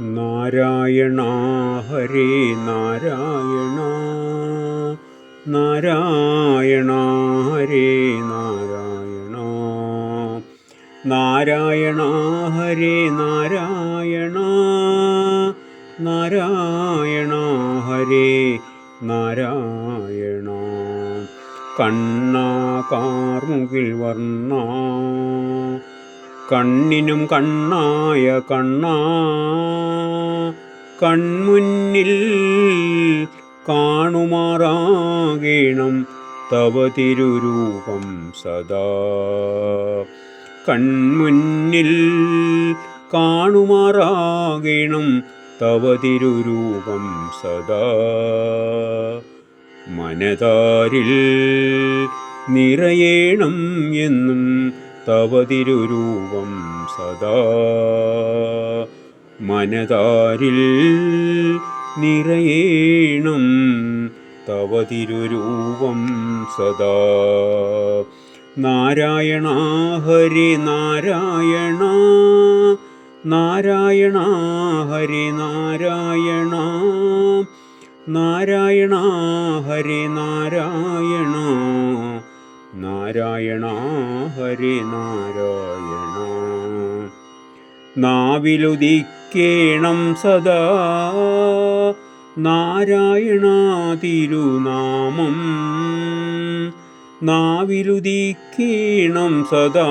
നാരായണ ഹരേ നാരായണ. നാരായണ ഹരേ നാരായണ. നാരായണ ഹരേ നാരായണ. നാരായണ ഹരേ നാരായണ. കണ്ണ കാർമുകിൽ വർണ. കണ്ണിനും കണ്ണായ കണ്ണാ. കൺമുന്നിൽ കാണുമാറാകേണം തവ തിരുരൂപം സദാ. കൺമുന്നിൽ കാണുമാറാകേണം തവ തിരുരൂപം സദാ. മനതാരിൽ നിറയേണം എന്നും തവ തിരുരൂപം സദാ. മനതാരിൽ നിറയേണം തവ തിരുരൂപം സദാ. നാരായണ ഹരി നാരായണ. നാരായണ ഹരി നാരായണ. നാരായണ ഹരി നാരായണ. നാരായണ ഹരി നാരായണ നാവിലുദിക്കേണം സദാ നാരായണ തിരുനാമം നാവിലുദിക്കേണം സദാ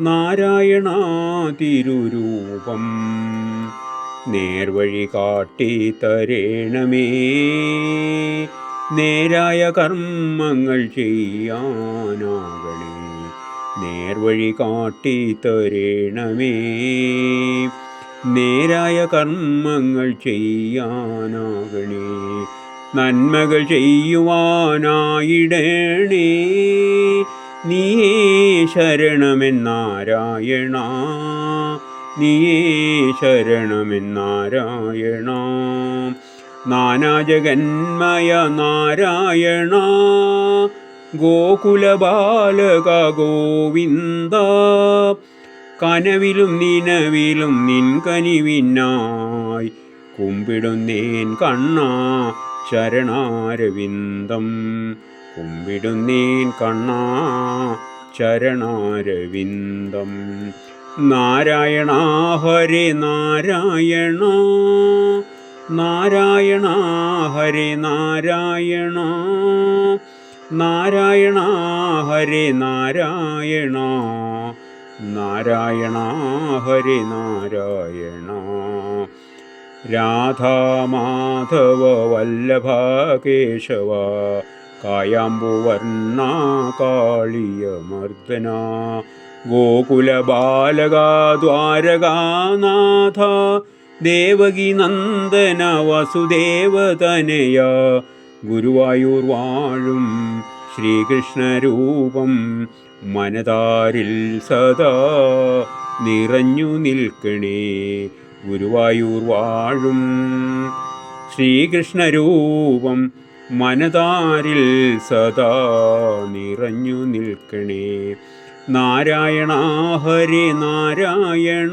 നാരായണ തിരുരൂപം നേർവഴി കാട്ടി തരേണമേ നേരായ കർമ്മങ്ങൾ ചെയ്യാനാകണേ. നേർവഴി കാട്ടി തരേണമേ. നേരായ കർമ്മങ്ങൾ ചെയ്യാനാകണേ. നന്മകൾ ചെയ്യുവാനായിടണേ. നീയേ ശരണമെന്നാരായണ. നീയേ ശരണമെന്നാരായണ. നാനാജഗന്മയ നാരായണ ഗോകുലബാലക ഗോവിന്ദ കനവിലും നിനവിലും നിൻ കനിവിനായി കുമ്പിടുന്നേൻ കണ്ണാ ചരണാരവിന്ദം. കുമ്പിടുന്നേൻ കണ്ണാ ചരണാരവിന്ദം. നാരായണ ഹരേ നാരായണ. നാരായണ ഹരേ നാരായണ. നാരായണ ഹരേ നാരായണ. നാരായണ ഹരേ നാരായണ. രാധാമാധവ വല്ലഭ കേശവ കായാമ്പുവർണ കാളിയമർദ്ദന. ഗോകുലബാലക ദ്വാരകാനാഥ ദേവകി നന്ദന വസുദേവതനയ. ഗുരുവായൂർ വാഴും ശ്രീകൃഷ്ണരൂപം മനതാരിൽ സദാ നിറഞ്ഞു നിൽക്കണേ. ഗുരുവായൂർ വാഴും ശ്രീകൃഷ്ണരൂപം മനതാരിൽ സദാ നിറഞ്ഞു നിൽക്കണേ. നാരായണ ഹരി നാരായണ.